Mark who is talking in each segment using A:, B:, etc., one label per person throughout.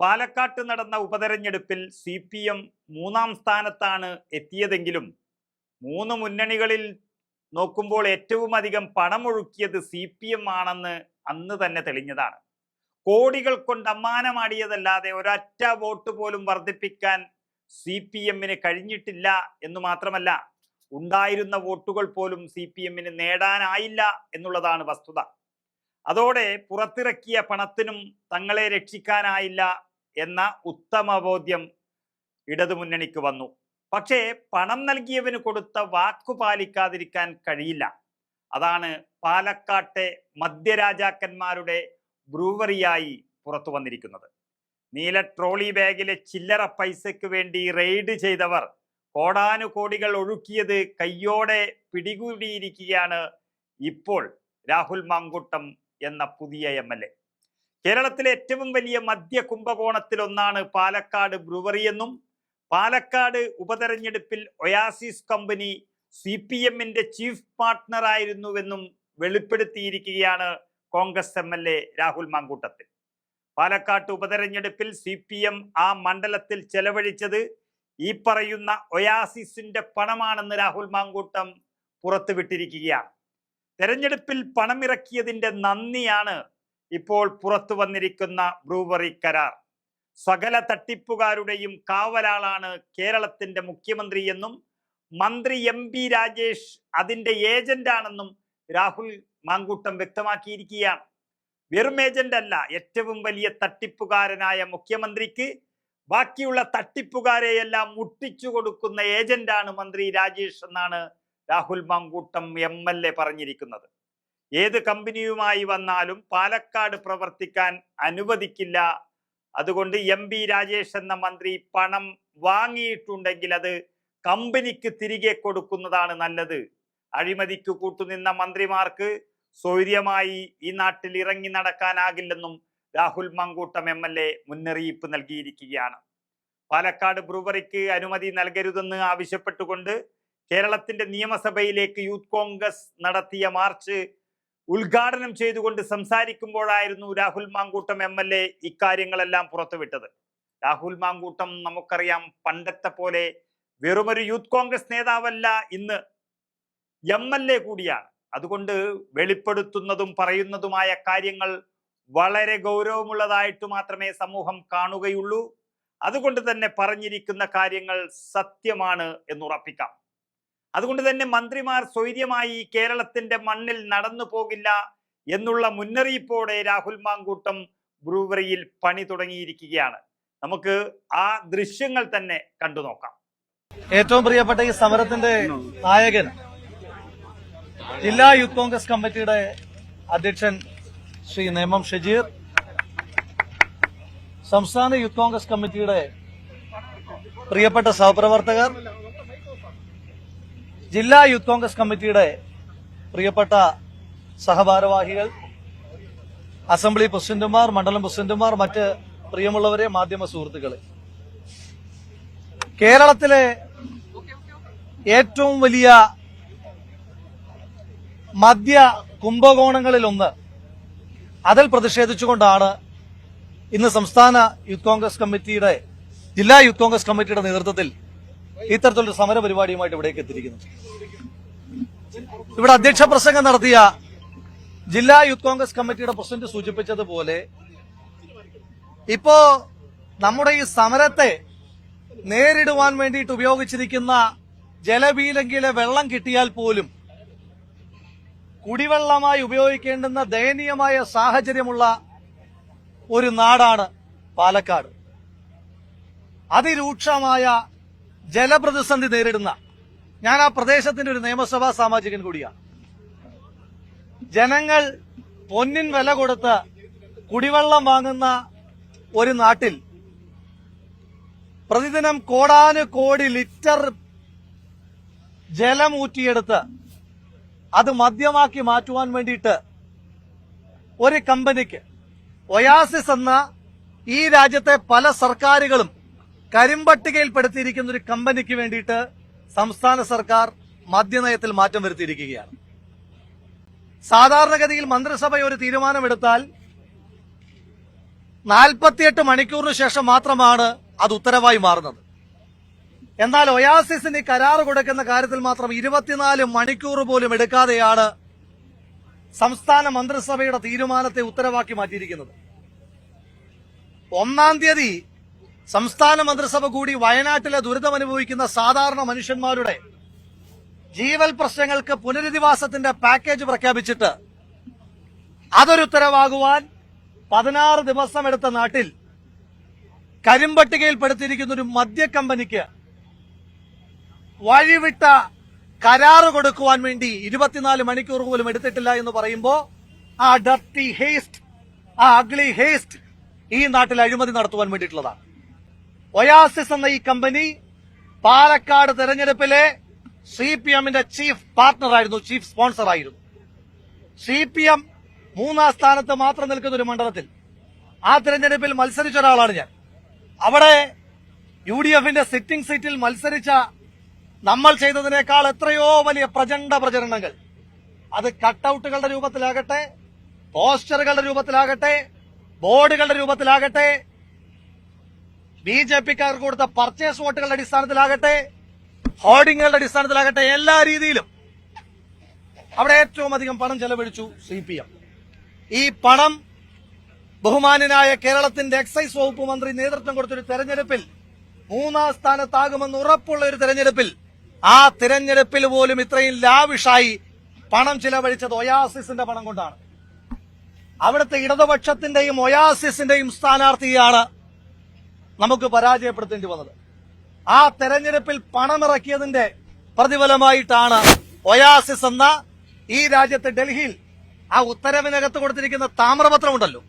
A: പാലക്കാട്ട് നടന്ന ഉപതെരഞ്ഞെടുപ്പിൽ സി പി എം മൂന്നാം സ്ഥാനത്താണ് എത്തിയതെങ്കിലും മൂന്ന് മുന്നണികളിൽ നോക്കുമ്പോൾ ഏറ്റവും അധികം പണമൊഴുക്കിയത് സി പി എം ആണെന്ന് അന്ന് തന്നെ തെളിഞ്ഞതാണ്. കോടികൾ കൊണ്ട് അമ്മാനമാടിയതല്ലാതെ ഒരൊറ്റ വോട്ട് പോലും വർദ്ധിപ്പിക്കാൻ സി പി എമ്മിന് കഴിഞ്ഞിട്ടില്ല എന്ന് മാത്രമല്ല ഉണ്ടായിരുന്ന വോട്ടുകൾ പോലും സി പി എമ്മിന് നേടാനായില്ല എന്നുള്ളതാണ് വസ്തുത. അതോടെ പുറത്തിറക്കിയ പണത്തിനും തങ്ങളെ രക്ഷിക്കാനായില്ല എന്ന ഉത്തമബോധ്യം ഇടതുമുന്നണിക്ക് വന്നു. പക്ഷേ പണം നൽകിയവന് കൊടുത്ത വാക്കു പാലിക്കാതിരിക്കാൻ കഴിയില്ല. അതാണ് പാലക്കാട്ടെ മദ്യരാജാക്കന്മാരുടെ ബ്രൂവറിയായി പുറത്തു വന്നിരിക്കുന്നത്. നീല ട്രോളി ബാഗിലെ ചില്ലറ പൈസയ്ക്ക് വേണ്ടി റെയ്ഡ് ചെയ്തവർ കോടാനുകോടികൾ ഒഴുക്കിയത് കയ്യോടെ പിടികൂടിയിരിക്കുകയാണ് ഇപ്പോൾ രാഹുൽ മാങ്കുട്ടം എന്ന പുതിയ എം. കേരളത്തിലെ ഏറ്റവും വലിയ മദ്യ കുംഭകോണത്തിലൊന്നാണ് പാലക്കാട് ബ്രുവറി എന്നും പാലക്കാട് ഉപതെരഞ്ഞെടുപ്പിൽ ഒയാസിസ് കമ്പനി സി പി എമ്മിന്റെ ചീഫ് പാർട്ട്ണർ ആയിരുന്നുവെന്നും വെളിപ്പെടുത്തിയിരിക്കുകയാണ് Congress M L A Rahul Mamkootathil. പാലക്കാട്ട് ഉപതെരഞ്ഞെടുപ്പിൽ സി പി എം ആ മണ്ഡലത്തിൽ ചെലവഴിച്ചത് ഈ പറയുന്ന ഒയാസിസിന്റെ പണമാണെന്ന് രാഹുൽ മാങ്കൂട്ടം പുറത്തുവിട്ടിരിക്കുകയാണ്. തെരഞ്ഞെടുപ്പിൽ പണമിറക്കിയതിന്റെ നന്ദിയാണ് ഇപ്പോൾ പുറത്തു വന്നിരിക്കുന്ന ബ്രൂവറി കരാർ. സകല തട്ടിപ്പുകാരുടെയും കാവലാളാണ് കേരളത്തിന്റെ മുഖ്യമന്ത്രിയെന്നും മന്ത്രി എം പി രാജേഷ് അതിന്റെ ഏജന്റാണെന്നും രാഹുൽ മാങ്കൂട്ടം വ്യക്തമാക്കിയിരിക്കുകയാണ്. വെറും ഏജന്റ് അല്ല ഏറ്റവും വലിയ തട്ടിപ്പുകാരനായ മുഖ്യമന്ത്രിക്ക് ബാക്കിയുള്ള തട്ടിപ്പുകാരെയെല്ലാം മുട്ടിച്ചു കൊടുക്കുന്ന ഏജന്റാണ് മന്ത്രി രാജേഷ് എന്നാണ് രാഹുൽ മാങ്കൂട്ടം എം പറഞ്ഞിരിക്കുന്നത്. ഏത് കമ്പനിയുമായി വന്നാലും പാലക്കാട് പ്രവർത്തിക്കാൻ അനുവദിക്കില്ല. അതുകൊണ്ട് എം ബി രാജേഷ് എന്ന മന്ത്രി പണം വാങ്ങിയിട്ടുണ്ടെങ്കിൽ അത് കമ്പനിക്ക് തിരികെ കൊടുക്കുന്നതാണ് നല്ലത്. അഴിമതിക്ക് കൂട്ടുനിന്ന മന്ത്രിമാർക്ക് സ്വൈര്യമായി ഈ നാട്ടിൽ ഇറങ്ങി നടക്കാനാകില്ലെന്നും Rahul Mankoottam M L A മുന്നറിയിപ്പ് നൽകിയിരിക്കുകയാണ്. പാലക്കാട് ബ്രൂവറിക്ക് അനുമതി നൽകരുതെന്ന് ആവശ്യപ്പെട്ടുകൊണ്ട് കേരളത്തിന്റെ നിയമസഭയിലേക്ക് യൂത്ത് കോൺഗ്രസ് നടത്തിയ മാർച്ച് ഉദ്ഘാടനം ചെയ്തുകൊണ്ട് സംസാരിക്കുമ്പോഴായിരുന്നു Rahul Mankoottam M L A ഇക്കാര്യങ്ങളെല്ലാം പുറത്തുവിട്ടത്. രാഹുൽ മാങ്കൂട്ടം നമുക്കറിയാം പണ്ടത്തെ പോലെ വെറുമൊരു യൂത്ത് കോൺഗ്രസ് നേതാവല്ല ഇന്ന് എം എൽ എ കൂടിയാണ്. അതുകൊണ്ട് വെളിപ്പെടുത്തുന്നതും പറയുന്നതുമായ കാര്യങ്ങൾ വളരെ ഗൗരവമുള്ളതായിട്ട് മാത്രമേ സമൂഹം കാണുകയുള്ളൂ. അതുകൊണ്ട് തന്നെ പറഞ്ഞിരിക്കുന്ന കാര്യങ്ങൾ സത്യമാണ് എന്നുറപ്പിക്കാം. അതുകൊണ്ട് തന്നെ മന്ത്രിമാർ സ്വൈര്യമായി കേരളത്തിന്റെ മണ്ണിൽ നടന്നു പോകില്ല എന്നുള്ള മുന്നറിയിപ്പോടെ രാഹുൽ മാങ്കൂട്ടം ബ്രൂവറിയിൽ പണി തുടങ്ങിയിരിക്കുകയാണ്. നമുക്ക് ആ ദൃശ്യങ്ങൾ തന്നെ കണ്ടു നോക്കാം.
B: ഏറ്റവും പ്രിയപ്പെട്ട ഈ സമരത്തിന്റെ നായകൻ ജില്ലാ യൂത്ത് കോൺഗ്രസ് കമ്മിറ്റിയുടെ അധ്യക്ഷൻ ശ്രീ നേമം ഷജീർ സംസ്ഥാന യൂത്ത് കോൺഗ്രസ് കമ്മിറ്റിയുടെ പ്രിയപ്പെട്ട സഹപ്രവർത്തകർ ജില്ലാ യൂത്ത് കോൺഗ്രസ് കമ്മിറ്റിയുടെ പ്രിയപ്പെട്ട സഹഭാരവാഹികൾ അസംബ്ലി പ്രസിഡന്റുമാർ മണ്ഡലം പ്രസിഡന്റുമാർ മറ്റ് പ്രിയമുള്ളവരെ മാധ്യമ സുഹൃത്തുക്കളെ. കേരളത്തിലെ ഏറ്റവും വലിയ മദ്യ കുംഭകോണങ്ങളിലൊന്ന് അതിൽ പ്രതിഷേധിച്ചുകൊണ്ടാണ് ഇന്ന് സംസ്ഥാന യൂത്ത് കോൺഗ്രസ് കമ്മിറ്റിയുടെ ജില്ലാ യൂത്ത് കോൺഗ്രസ് കമ്മിറ്റിയുടെ നേതൃത്വത്തിൽ ഇത്തരത്തിലൊരു സമര പരിപാടിയുമായിട്ട് ഇവിടേക്ക് എത്തിയിരിക്കുന്നത് ഇവിടെ അധ്യക്ഷ പ്രസംഗം നടത്തിയ ജില്ലാ യൂത്ത് കോൺഗ്രസ് കമ്മിറ്റിയുടെ പ്രസിഡന്റ് സൂചിപ്പിച്ചതുപോലെ ഇപ്പോ നമ്മുടെ ഈ സമരത്തെ നേരിടുവാൻ വേണ്ടിയിട്ട് ഉപയോഗിച്ചിരിക്കുന്ന ജലപീലങ്കിലെ വെള്ളം കിട്ടിയാൽ പോലും കുടിവെള്ളമായി ഉപയോഗിക്കേണ്ടുന്ന ദയനീയമായ സാഹചര്യമുള്ള ഒരു നാടാണ് പാലക്കാട്. അതിരൂക്ഷമായ ജലപ്രതിസന്ധി നേരിടുന്ന ഞാൻ ആ പ്രദേശത്തിന്റെ ഒരു നിയമസഭാ സാമാജികൻ കൂടിയാണ്. ജനങ്ങൾ പൊന്നിൻ വില കൊടുത്ത് കുടിവെള്ളം വാങ്ങുന്ന ഒരു നാട്ടിൽ പ്രതിദിനം കോടാനു കോടി ലിറ്റർ ജലം ഊറ്റിയെടുത്ത് അത് മദ്യമാക്കി മാറ്റുവാൻ വേണ്ടിയിട്ട് ഒരു കമ്പനിക്ക് ഒയാസിസ് എന്ന ഈ രാജ്യത്തെ പല സർക്കാരുകളും കരിമ്പട്ടികയിൽപ്പെടുത്തിയിരിക്കുന്ന ഒരു കമ്പനിക്ക് വേണ്ടിയിട്ട് സംസ്ഥാന സർക്കാർ മദ്യനയത്തിൽ മാറ്റം വരുത്തിയിരിക്കുകയാണ്. സാധാരണഗതിയിൽ മന്ത്രിസഭ ഒരു തീരുമാനമെടുത്താൽ നാൽപ്പത്തിയെട്ട് മണിക്കൂറിന് ശേഷം മാത്രമാണ് അത് ഉത്തരവായി മാറുന്നത്. എന്നാൽ ഒയാസിസിന് കരാർ കൊടുക്കുന്ന കാര്യത്തിൽ മാത്രം ഇരുപത്തിനാല് മണിക്കൂർ പോലും എടുക്കാതെയാണ് സംസ്ഥാന മന്ത്രിസഭയുടെ തീരുമാനത്തെ ഉത്തരവാക്കി മാറ്റിയിരിക്കുന്നത്. ഒന്നാം തീയതി സംസ്ഥാന മന്ത്രിസഭ കൂടി വയനാട്ടിലെ ദുരിതമനുഭവിക്കുന്ന സാധാരണ മനുഷ്യന്മാരുടെ ജീവൽ പ്രശ്നങ്ങൾക്ക് പുനരധിവാസത്തിന്റെ പാക്കേജ് പ്രഖ്യാപിച്ചിട്ട് അതൊരുത്തരവാകുവാൻ പതിനാറ് ദിവസം എടുത്ത നാട്ടിൽ കരിമ്പട്ടികയിൽപ്പെടുത്തിയിരിക്കുന്ന ഒരു മദ്യ കമ്പനിക്ക് വഴിവിട്ട കരാറ് കൊടുക്കുവാൻ വേണ്ടി ഇരുപത്തിനാല് മണിക്കൂർ പോലും എടുത്തിട്ടില്ല എന്ന് പറയുമ്പോൾ ആ ഡർട്ടി ഹേസ്റ്റ് ആ അഗ്ലി ഹേസ്റ്റ് ഈ നാട്ടിൽ അഴിമതി നടത്തുവാൻ വേണ്ടിയിട്ടുള്ളതാണ്. ഒയാസിസ് എന്ന ഈ കമ്പനി പാലക്കാട് തെരഞ്ഞെടുപ്പിലെ സി പി എമ്മിന്റെ ചീഫ് പാർട്ണർ ആയിരുന്നു ചീഫ് സ്പോൺസർ ആയിരുന്നു സി പി എം മൂന്നാം സ്ഥാനത്ത് മാത്രം നിൽക്കുന്ന ഒരു മണ്ഡലത്തിൽ ആ തെരഞ്ഞെടുപ്പിൽ മത്സരിച്ച ഒരാളാണ് ഞാൻ. അവിടെ യു ഡി എഫിന്റെ സിറ്റിംഗ് സീറ്റിൽ മത്സരിച്ച നമ്മൾ ചെയ്തതിനേക്കാൾ എത്രയോ വലിയ പ്രചണ്ഡ പ്രചരണങ്ങൾ. അത് കട്ടൌട്ടുകളുടെ രൂപത്തിലാകട്ടെ പോസ്റ്ററുകളുടെ രൂപത്തിലാകട്ടെ ബോർഡുകളുടെ രൂപത്തിലാകട്ടെ ബി ജെ പിക്കാർക്ക് കൊടുത്ത പർച്ചേസ് വോട്ടുകളുടെ അടിസ്ഥാനത്തിലാകട്ടെ ഹോർഡിങ്ങുകളുടെ അടിസ്ഥാനത്തിലാകട്ടെ എല്ലാ രീതിയിലും അവിടെ ഏറ്റവും അധികം പണം ചെലവഴിച്ചു സി പി എം. ഈ പണം ബഹുമാനായ കേരളത്തിന്റെ എക്സൈസ് വകുപ്പ് മന്ത്രി നേതൃത്വം കൊടുത്തൊരു തെരഞ്ഞെടുപ്പിൽ മൂന്നാം സ്ഥാനത്താകുമെന്ന് ഉറപ്പുള്ള ഒരു തെരഞ്ഞെടുപ്പിൽ ആ തിരഞ്ഞെടുപ്പിൽ പോലും ഇത്രയും ലാവിഷായി പണം ചിലവഴിച്ചത് ഒയാസിസിന്റെ പണം കൊണ്ടാണ്. അവിടുത്തെ ഇടതുപക്ഷത്തിന്റെയും ഒയാസിസിന്റെയും സ്ഥാനാർത്ഥിയാണ് നമുക്ക് പരാജയപ്പെടുത്തേണ്ടി വന്നത്. ആ തെരഞ്ഞെടുപ്പിൽ പണമിറക്കിയതിന്റെ പ്രതിഫലമായിട്ടാണ് ഒയാസിസ് എന്ന ഈ രാജ്യത്ത് ഡൽഹിയിൽ ആ ഉത്തരവിനകത്ത് കൊടുത്തിരിക്കുന്ന താമ്രപത്രമുണ്ടല്ലോ.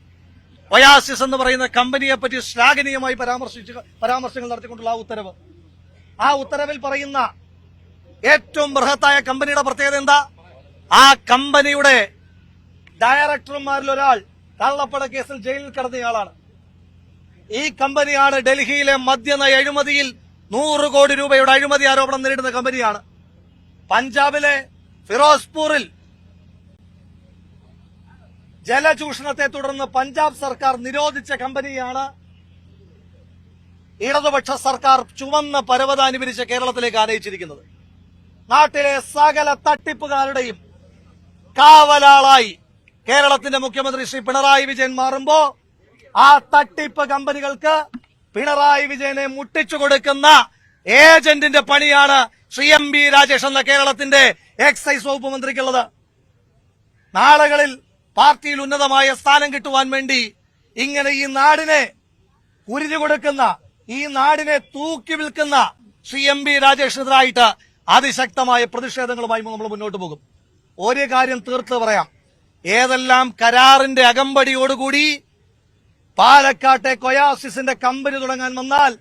B: ഒയാസിസ് എന്ന് പറയുന്ന കമ്പനിയെ പറ്റി ശ്ലാഘനീയമായി പരാമർശിച്ച് പരാമർശങ്ങൾ നടത്തിക്കൊണ്ടുള്ള ആ ഉത്തരവ്. ആ ഉത്തരവിൽ പറയുന്ന ഏറ്റവും ബൃഹത്തായ കമ്പനിയുടെ പ്രത്യേകത എന്താ? ആ കമ്പനിയുടെ ഡയറക്ടർമാരിൽ ഒരാൾ കള്ളപ്പട കേസിൽ ജയിലിൽ കിടന്നയാളാണ്. ഈ കമ്പനിയാണ് ഡൽഹിയിലെ മദ്യനയ അഴിമതിയിൽ നൂറ് കോടി രൂപയുടെ അഴിമതി ആരോപണം നേരിടുന്ന കമ്പനിയാണ്. പഞ്ചാബിലെ ഫിറോസ്പൂറിൽ ജലചൂഷണത്തെ തുടർന്ന് പഞ്ചാബ് സർക്കാർ നിരോധിച്ച കമ്പനിയാണ് ഇടതുപക്ഷ സർക്കാർ ചുവന്ന പരവതാനി പിരിച്ച് കേരളത്തിലേക്ക് ആനയിച്ചിരിക്കുന്നത്. നാട്ടിലെ സകല തട്ടിപ്പുകാരുടെയും കാവലാളായി കേരളത്തിന്റെ മുഖ്യമന്ത്രി ശ്രീ പിണറായി വിജയൻ മാറുമ്പോ ആ തട്ടിപ്പ് കമ്പനികൾക്ക് പിണറായി വിജയനെ മുട്ടിച്ചു കൊടുക്കുന്ന ഏജന്റിന്റെ പണിയാണ് ശ്രീ എം ബി രാജേഷ് എന്ന കേരളത്തിന്റെ എക്സൈസ് വകുപ്പ് മന്ത്രിക്കുള്ളത്. നാളുകളിൽ പാർട്ടിയിൽ ഉന്നതമായ സ്ഥാനം കിട്ടുവാൻ വേണ്ടി ഇങ്ങനെ ഈ നാടിനെ ഉരിഞ്ഞു കൊടുക്കുന്ന ഈ നാടിനെ തൂക്കി വിൽക്കുന്ന ശ്രീ എം ബി രാജേഷിനെതിരായിട്ട് അതിശക്തമായ പ്രതിഷേധങ്ങളുമായി നമ്മൾ മുന്നോട്ട് പോകും. ഒരു കാര്യം തീർത്ത് പറയാം. ഏതെല്ലാം കരാറിന്റെ അകമ്പടിയോടുകൂടി പാലക്കാട്ടെ കൊയാസിസിന്റെ കമ്പനി തുടങ്ങാൻ വന്നാൽ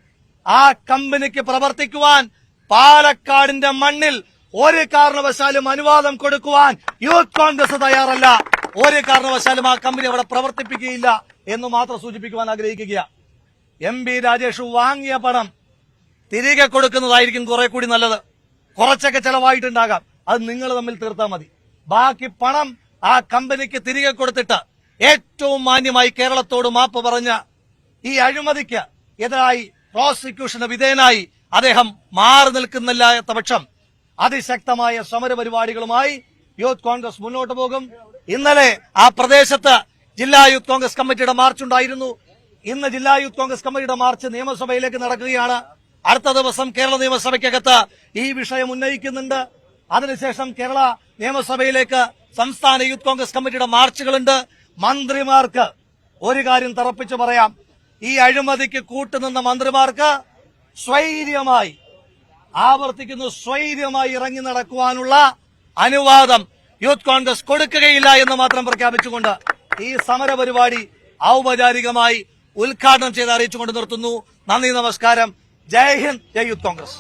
B: ആ കമ്പനിക്ക് പ്രവർത്തിക്കുവാൻ പാലക്കാടിന്റെ മണ്ണിൽ ഒരു കാരണവശാലും അനുവാദം കൊടുക്കുവാൻ യൂത്ത് കോൺഗ്രസ് തയ്യാറല്ല. ഒരു കാരണവശാലും ആ കമ്പനി അവിടെ പ്രവർത്തിപ്പിക്കുകയില്ല എന്ന് മാത്രം സൂചിപ്പിക്കുവാൻ ആഗ്രഹിക്കുക എം ബി രാജേഷ് വാങ്ങിയ പണം തിരികെ കൊടുക്കുന്നതായിരിക്കും കുറെ കൂടി നല്ലത്. കുറച്ചൊക്കെ ചെലവായിട്ടുണ്ടാകാം. അത് നിങ്ങൾ തമ്മിൽ തീർത്താൽ മതി. ബാക്കി പണം ആ കമ്പനിക്ക് തിരികെ കൊടുത്തിട്ട് ഏറ്റവും മാന്യമായി കേരളത്തോട് മാപ്പ് പറഞ്ഞ ഈ അഴിമതിക്ക് എതിരായി പ്രോസിക്യൂഷന് വിധേയനായി അദ്ദേഹം മാറി നിൽക്കുന്നില്ലാത്ത പക്ഷം അതിശക്തമായ സമര പരിപാടികളുമായി യൂത്ത് കോൺഗ്രസ് മുന്നോട്ട് പോകും. ഇന്നലെ ആ പ്രദേശത്ത് ജില്ലാ യൂത്ത് കോൺഗ്രസ് കമ്മിറ്റിയുടെ മാർച്ച് ഉണ്ടായിരുന്നു. ഇന്ന് ജില്ലാ യൂത്ത് കോൺഗ്രസ് കമ്മിറ്റിയുടെ മാർച്ച് നിയമസഭയിലേക്ക് നടക്കുകയാണ്. അടുത്ത ദിവസം കേരള നിയമസഭയ്ക്കകത്ത് ഈ വിഷയം ഉന്നയിക്കുന്നുണ്ട്. അതിനുശേഷം കേരള നിയമസഭയിലേക്ക് സംസ്ഥാന യൂത്ത് കോൺഗ്രസ് കമ്മിറ്റിയുടെ മാർച്ചുകളുണ്ട്. മന്ത്രിമാർക്ക് ഒരു കാര്യം തറപ്പിച്ചു പറയാം. ഈ അഴിമതിക്ക് കൂട്ടുനിന്ന മന്ത്രിമാർക്ക് സ്വൈര്യമായി ആവർത്തിക്കുന്ന സ്വൈര്യമായി ഇറങ്ങി നടക്കുവാനുള്ള അനുവാദം യൂത്ത് കോൺഗ്രസ് കൊടുക്കുകയില്ല എന്ന് മാത്രം പ്രഖ്യാപിച്ചുകൊണ്ട് ഈ സമര പരിപാടി ഔപചാരികമായി ഉദ്ഘാടനം ചെയ്ത് അറിയിച്ചുകൊണ്ട് നിർത്തുന്നു. നന്ദി നമസ്കാരം. ജയ് ഹിന്ദ് ജയ് യൂത്ത് കോൺഗ്രസ്.